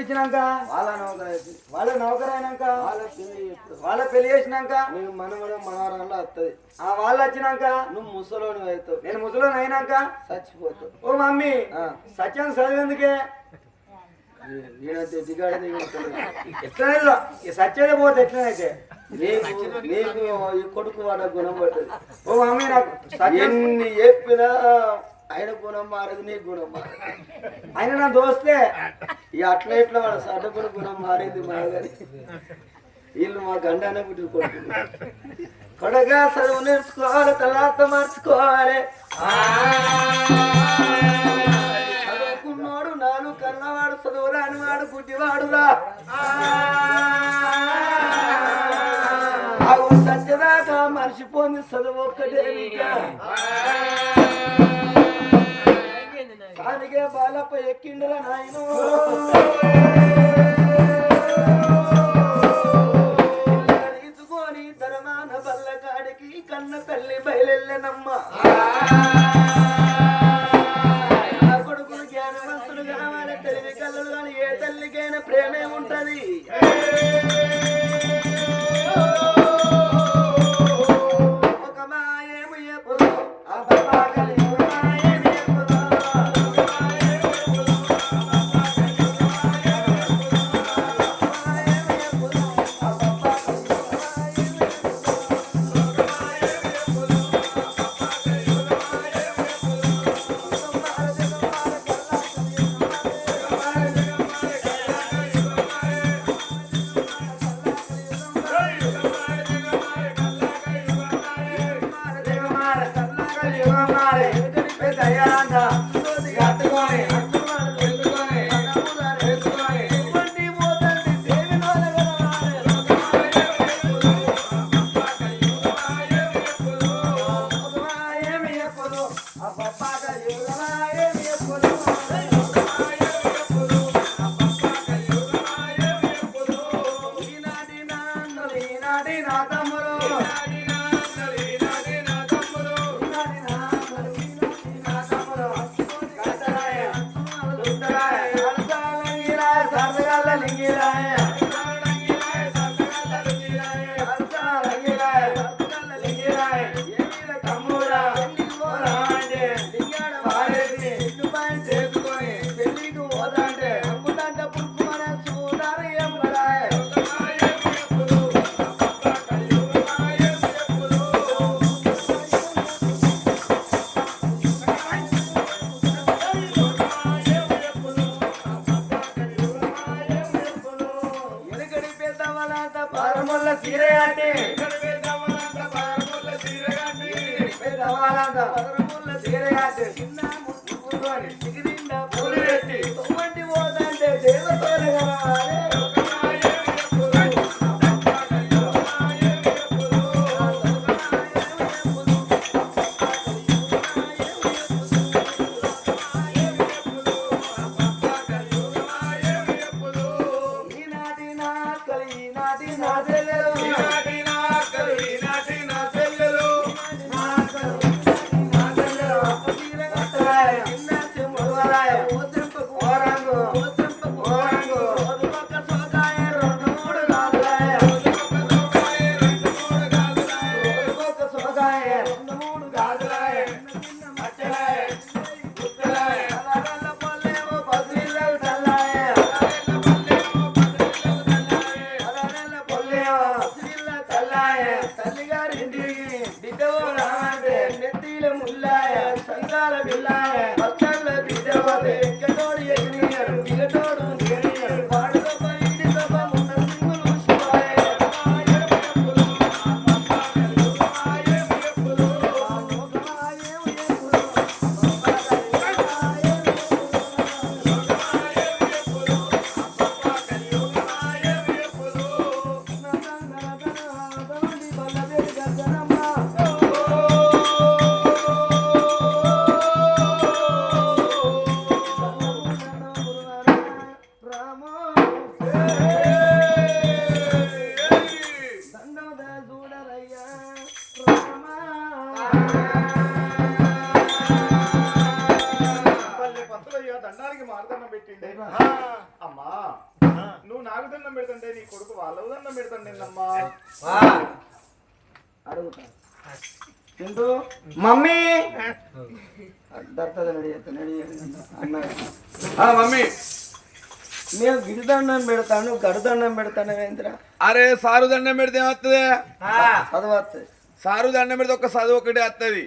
ఇచ్చినాక వాళ్ళ నౌకరైతే. వాళ్ళ నౌకరైనాక వాళ్ళ పెళ్ళి వాళ్ళ పెళ్ళి చేసినాక నీకు మనవడం మనవరంలో వస్తుంది ఆ వాళ్ళు వచ్చినాక నువ్వు ముసలోని అవుతావు. నేను ముసలోని అయినాక చచ్చిపోతావు. ఓ మమ్మీ. సత్యం చదివేందుకే? నేనైతే దిగాడ ఎట్లా ఈ సత్యదే పోతే ఎట్లనైతే? నీకు నీకు ఈ కొడుకు వాడ గుణం పట్టదు ఓ మమ్మీ నాకు సత్యం ఎన్ని చెప్పినా ఆయన గుణం మారదు నీ గుణం మారదు. ఆయన నా దోస్తే. ఇక అట్లా ఇట్లా వాడు సడ్డకుడు గుణం మారింది మారదని. వీళ్ళు మా గండానే పుట్టుకుంటున్నారు కొడగా చదువు నేర్చుకోవాలి తర్వాత మార్చుకోవాలి. చదువుకున్నోడు నాలుగు కన్నవాడు చదువు రానివాడు గుడ్డివాడురా అవు సత్యదాకా మర్చిపోయింది చదువు ఒక్కటే అలాగే దానికే బాలపై నాయను. ధర్మాన బల్లకాడికి కన్న తల్లి బయలెల్లెనమ్మ. కొడుకులు తెలివి ఏ తల్లికైనా ప్రేమే ఉంటది. Thank you. ಇಲ್ಲ ಅಮ್ಮ. ಹಾ. ನೀ 나ಕುದಣ್ಣೆ ಮೈದಂಡೆ ನೀ ಕೊಡು ಕಾಲೌದಣ್ಣೆ ಮೈದಂಡೆ ಅಮ್ಮ ಹಾ. ಮಮ್ಮಿ ಅಡ್ಡರ್ತದ ನಡೆತ ಅಣ್ಣ. ಮಮ್ಮಿ. ನೀ ಗಿಡದಣ್ಣೆ ಮೈದತಣ್ಣೆ ಗಡದಣ್ಣೆ ಮೈದತನೆಂದ್ರ ಅಂದ್ರ? ಅರೆ ಮೈದತೆ ಏನು ಅತ್ತದೆ ಹಾ ಅದು ಆಗ್ತದೆ. సారు దండం పెడితే ఒక్క చదువు ఒకటే వస్తుంది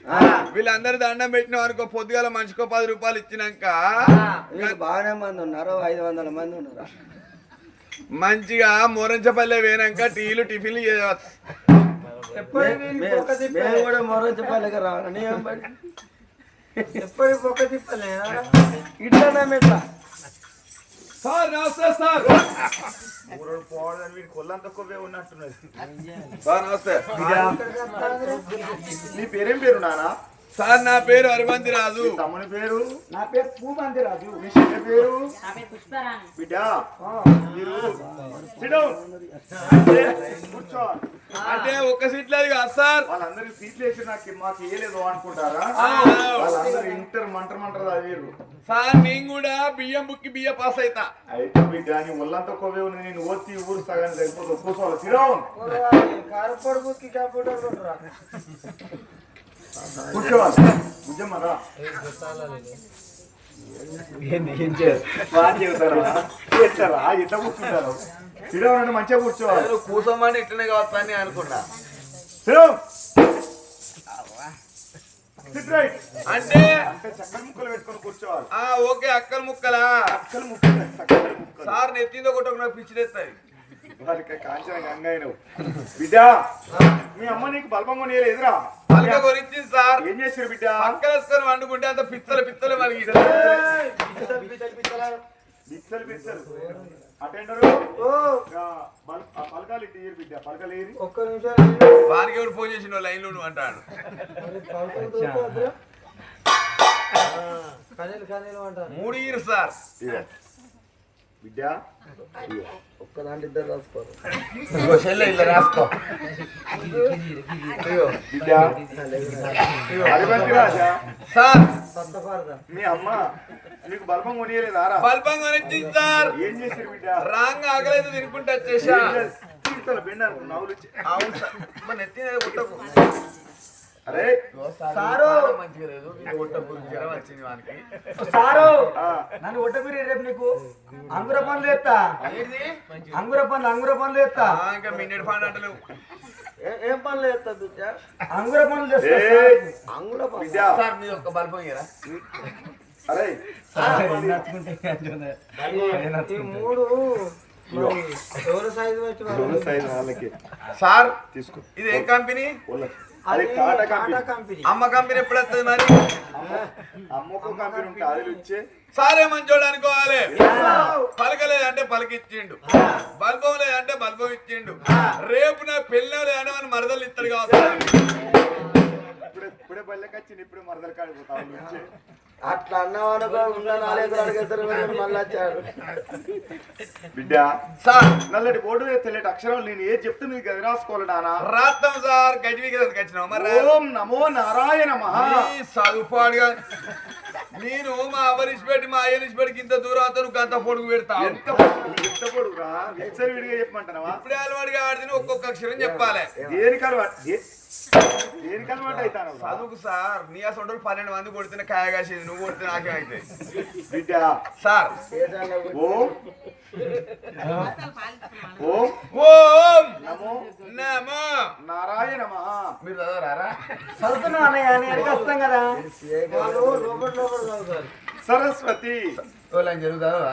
వీళ్ళందరూ దండం పెట్టిన అనుకో పొద్దుగాల మనిషికో పది రూపాయలు ఇచ్చినాక బాగానే మంది ఉన్నారు ఐదు వందల మంది ఉన్నారు. మంచిగా మోరంచపల్లె పోయినాక టీలు టిఫిన్లు చేయవచ్చు. కూడా రావాలి? ఎప్పుడు పొక్క తిప్పలే? ఇట్లా మెట్లా. సార్ నమస్తే సార్. ఊరోడు పోవడం వీడి కొల్లంత కొవ్వే ఉన్నట్టున్నది. సార్ నమస్తే. నీ పేరేం పేరు నానా? సార్ నా పేరు హరిమంతి రాజు. తమ్ముని పేరు? నా పేరు పూమంది రాజు. చెల్లి పేరు? బిడ్డ మీరు. అంటే కూర్చో. అంటే ఒక్క సీట్ లేదు కాదు సార్? వాళ్ళందరికి సీట్లు వేసి నాకు మాకు ఇయ్యలేదు అనుకుంటారా? వాళ్ళందరూ ఇంటర్ మంటర్ మంటర్ చదివారు సార్ నేను కూడా బియ్యం బుక్కి బియ్య పాస్ అయితా. అయితే బిడ్డ నీ ఒళ్ళంతా కొవ్వే ఉంది నేను ఓతి ఊరు సగాన్ని సరిపోతుంది. కూర్చోవాలి. కారపొడి బుక్కి చెబుతారా? చేస్తారా? ఎట్లా కూర్చుంటారు? సిరావు మంచిగా కూర్చోవాలి. కూసోమని ఇట్లనే కావచ్చు అని అనుకున్నా. అంటే చక్కని ముక్కలు పెట్టుకొని కూర్చోవాలి. ఆ ఓకే అక్కల ముక్కలా? చక్కని ముక్కలు. సార్ నెత్తిందో నాకు పిచ్చిలేస్తాయి వారికి కాంచన గంగైనవు బిడ్డ మీ అమ్మ నీకు బల్బం కొనియలే ఎదురా? గురించి సార్. ఏం చేసారు బిడ్డ? పక్కలేసుకొని వండుకుంటే అంత పిత్తలు పిత్తలు మనకి అటెండర్ పలకాలు ఇటు ఇయ్యరు బిడ్డ పలకలు ఏరి ఒక్క నిమిషం వారికి ఎవరు ఫోన్ చేసిన లైన్లో నువ్వు అంటాడు. కనీలు కనీలు అంటారు. మూడు ఇయర్ సార్. బిడ్డ? ఇదిగో. ఒక్కదాంటి ఇద్దరు రాసుకోరు. సెల్ ఇలా రాసుకో బిడ్డ సార్ మీ అమ్మ నీకు బల్బం కొనియలేదారా బల్బం గురించి సార్. ఏం చేసారు బిడ్డ? రాంగ్ ఆకలేదు తినుకుంటూ వచ్చేసా. తీర్థల బెండ నవ్వులు అవును సార్. నెత్తి కొట్టకు. అరే సారు! మంచిగా లేదు. జ్వరం వచ్చింది వానికి. సారు! ఆ, నన్ను ఒట్టపిరి రేపు నీకు? అంగుర పనులు ఎత్తా? అంగుర పనులు అంగుర పనులు ఎత్తా? ఇంకా మిన్నెట్ ఫాన్ అంటలేవు. ఏ- పనులు చేస్తా బిడ్డ? అంగుర పనులు చేస్తా అంగుళ పనులు సార్ మీద ఒక బల్బం ఇరా అరే మూడు. మరి సార్ తీసుకో. ఇది ఏ కంపెనీ. అది టాటా కంపెనీ. కంపెనీ. అమ్మ కంపెనీ ఎప్పుడు వస్తుంది మరి అమ్మకు కంపెనీ ఉంటే అది వచ్చే సారే మంచోడు అనుకోవాలి. పలకలేదంటే పలకిచ్చిండు. బల్బం లేదంటే బల్బం ఇచ్చిండు రేపు నా పెళ్ళి లేదంటే మన మరదలు ఇస్తాడు కావచ్చు ఇప్పుడే ఇప్పుడే బల్లెకి వచ్చింది ఇప్పుడే మరదలు కాడిపోతా అట్లా అన్నవానుకో ఉన్న నాలుగు అడిగేసరి మళ్ళీ వచ్చాడు బిడ్డ సార్. నల్లటి బోర్డు మీద తెల్లటి అక్షరాలు నేను ఏది చెప్తే నీకు అది రాసుకోవాలి నానా? రాత్రం సార్ వచ్చినావు మరి? ఓం నమో నారాయణ మహా. ఈ చదువుపాడుగా నేను మా అవరిసి పెట్టి మా అయ్యనిసి పెట్టి ఇంత దూరం అతను గంత పొడుగు పెడతావు ఎంత ఎంత పొడుగురా? విడిగా చెప్పమంటావా ఇప్పుడే అలవాటుగా ఆడితే ఒక్కొక్క అక్షరం చెప్పాలి. దేనికి అలవాటు? దేనికి అలవాటు అవుతాను చదువుకు సార్ నీ అసలు పన్నెండు మంది కొడితే కాయ కాసేది నువ్వు కొడితే నాకేమైతే బిడ్డ. సార్. ఓం. ఓం. ఓం. నమో. నమో. నారాయణ మహా. మీరు చదవరారా చదువుతున్నాం అన్నయ్య నేను వస్తాం కదా. లోపల లోపల సరస్వతి. వాళ్ళని జరుగుతుందా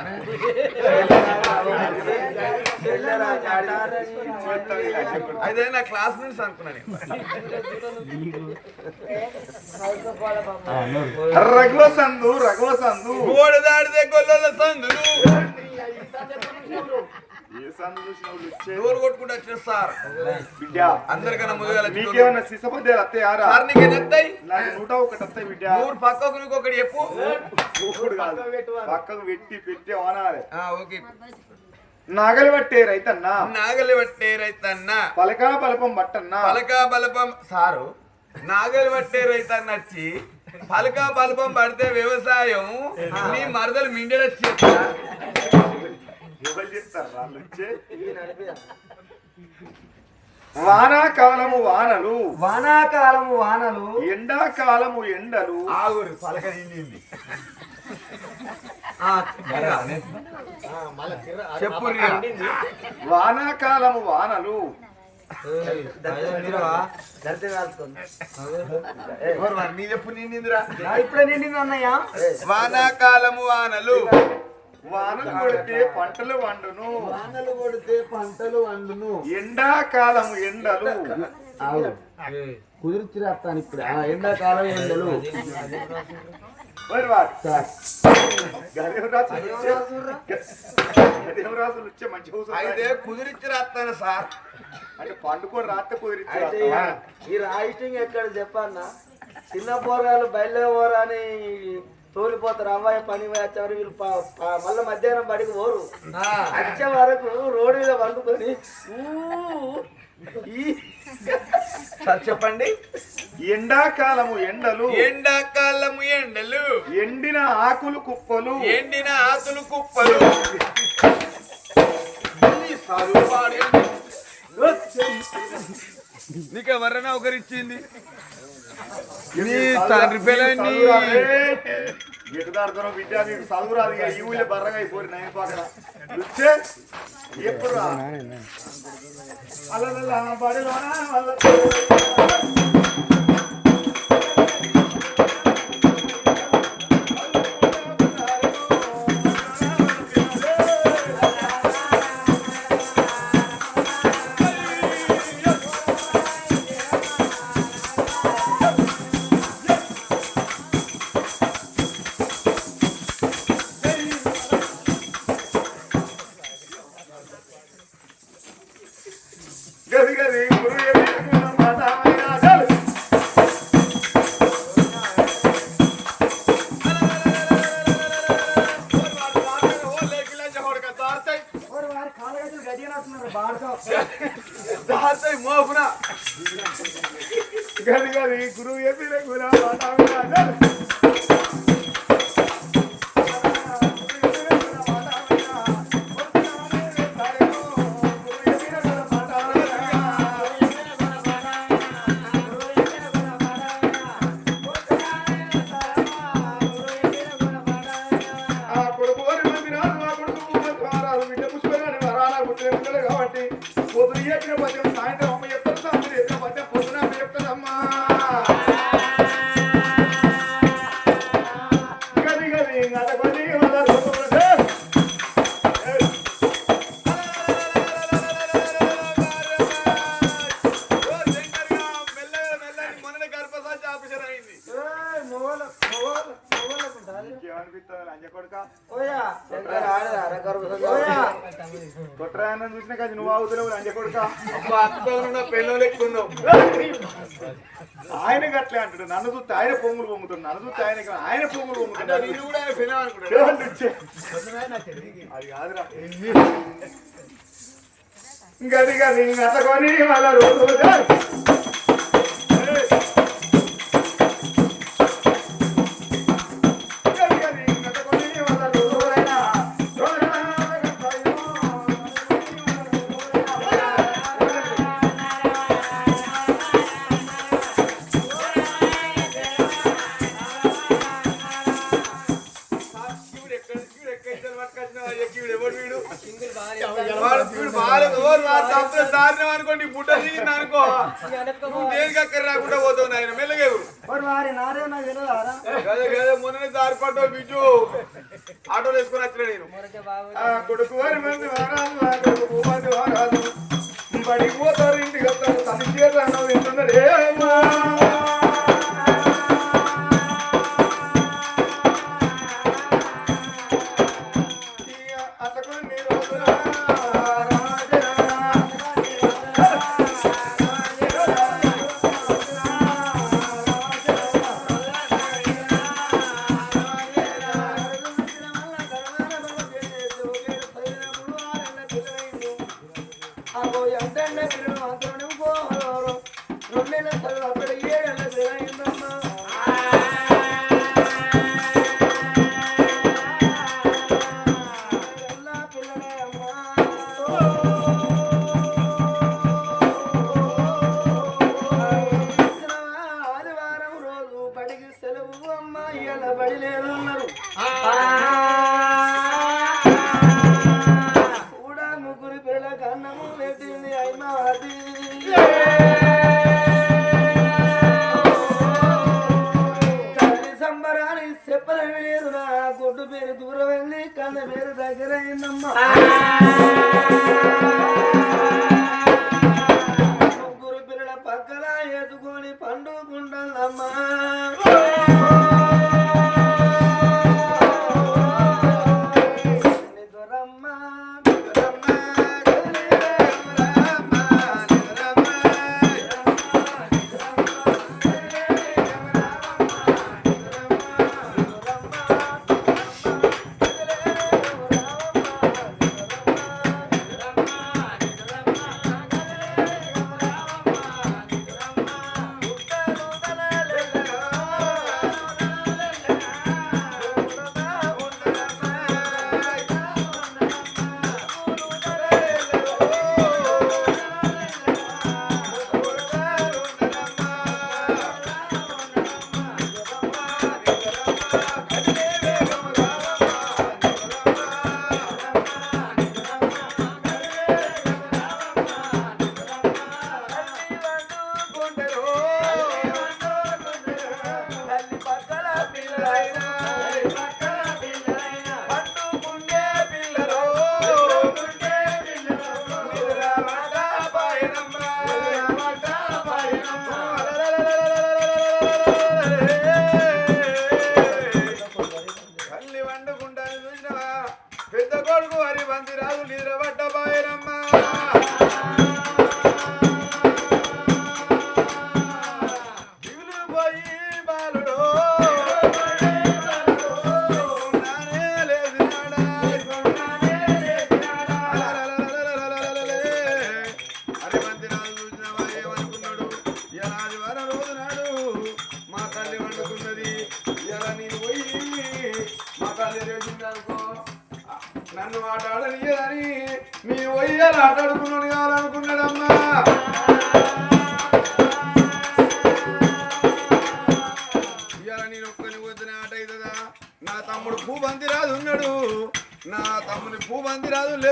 అయితే నా క్లాస్మేట్స్ అనుకున్నాను రఘువ సందు రఘువ సందు. గోడ దాడితే గొల్లల సందులు. ఏ సందు చూసిన వాళ్ళు ఇచ్చే. డోర్ కొట్టుకుంటూ వచ్చిన సార్. బిడ్డ. అందరికన్నా ముందుగా నీకేమన్నా సిసపద్యాలు వస్తాయారా సార్ నీకు ఎన్ని వస్తాయి నాకు నూట ఒకటి వస్తాయి బిడ్డ. నూరు పక్కకు నీకు ఒకటి చెప్పు. కాదు. పక్కకు పెట్టి ఓకే. నాగలి పట్టే రైతన్నా? నాగలి పట్టే రైతన్న. పలకా బలపం బట్టన్నా? పలకా బలపం సారు నాగలి పట్టే రైతన్న వచ్చి పలకా బలపం పడితే వ్యవసాయం నీ మరదలు మిండెడొచ్చి ఎవరు చెప్తారు వాళ్ళు వచ్చే? ఇది నడిపిదా. వానాకాలము వానలు. వానాకాలము వానలు. ఎండాకాలము ఎండలు. ఆగురు పలక నిండింది. చెప్పు వానాకాలము వానలు? నీ చెప్పు నిండిందిరా. ఇప్పుడే నిండింది అన్నయ్య. వానాకాలము వానలు. వానలు కొడితే పంటలు వండును. వానలు కొడితే పంటలు వండును. ఎండాకాలము ఎండలు. కుదిర్చి రాస్తాను ఇప్పుడు. ఎండాకాలం ఎండలు. అయితే కుదిరించి రాస్తాను సార్. అంటే పండుకొని రాత్రి కుదిరించి? ఈ రైటింగ్ ఎక్కడ చెప్పన్నా? చిన్న పోరాలు బయలుదే పోరాని తోలిపోతారు అమ్మాయి పని వచ్చేవారు వీళ్ళు మళ్ళీ మధ్యాహ్నం బడికి పోరు. వచ్చే వరకు రోడ్డు మీద వండుకొని చెప్పండి. ఎండాకాలము ఎండలు ఎండాకాలము ఎండలు ఎండిన ఆకులు కుప్పలు ఎండిన ఆకులు కుప్పలు. పాడేది. నీకెవరన్నా ఒకరిచ్చింది? నీ తండ్రి పిల్లని ఎటుదాడుతారో విద్య నీకు చదువురాదు ఇక ఈ ఊళ్ళో బర్రగా అయిపోయి నైన్ పక్కన వచ్చే ఎప్పుడు రా అలలలా ఆయన గట్లే అంటాడు నన్ను చూస్తే ఆయన పొంగులు పొంగుతాడు. నన్ను చూస్తే ఆయన ఆయన పొంగులు పొంగుతాడు. దేవుడు ఇచ్చే. అది కాదురా. గది గది అతకొని వాళ్ళ దిగింది అనుకో నువ్వు దేనికి అక్కడ రాకుండా పోతావు నాయన? మెల్లగేవు మొన్ననే దారి పడ్డావు బిజు ఆటోలో వేసుకొని వచ్చిన నేను. కొడుకు వారి మంది వారాలు మంది వారాలు. బడికి పోతారు ఇంటికి వస్తారు తన చేతులు అన్నం పిల్లలే అమ్మ దగ్గరైందమ్మా ముగ్గురు పిల్లల పక్కన ఎదుకొని పండుకుంటుందమ్మా.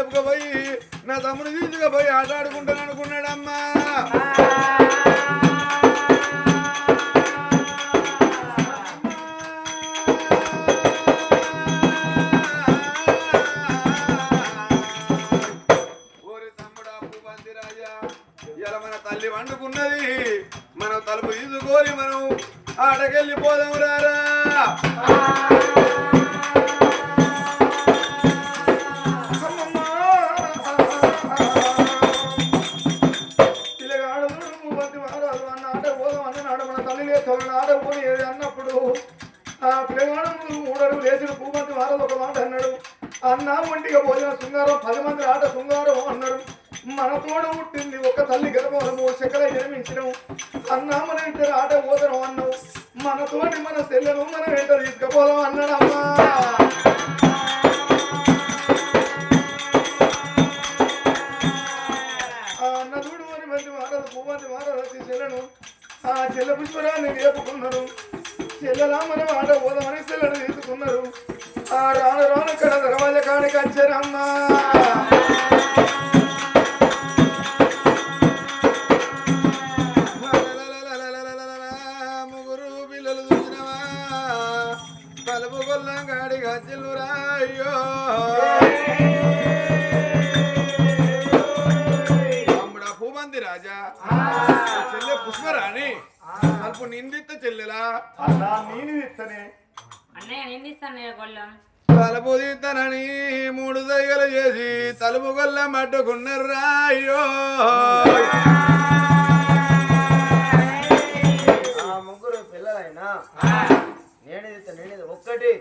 లేపుకపోయి నా తమ్ముడు తీసుకుపోయి ఆట ఆడుకుంటాను అనుకున్నాడమ్మా. ఒంటిగా పోయిన శృంగారం పది మంది ఆట శృంగారం అన్నారు. మన తోడు పుట్టింది ఒక తల్లి గర్భవనము శకల జన్మించడం అన్నామని ఇద్దరు ఆట పోదరం అన్నావు. మన తోటి మన సెల్లెము మనం ఇద్దరు తీసుకుపోదాం అన్నాడు? తలుపు తీతనని మూడు దయలు చేసి తలుపు గొల్ల మట్టుకున్నర్రా అయ్యో. ముగ్గురు పిల్లలైనా నేనేది నేనేది ఒక్కటి.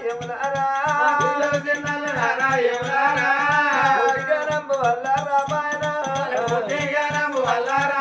యమునారా తిన్నాల నారా యమునారా వల్ల రామాయణ. వల్ల రా.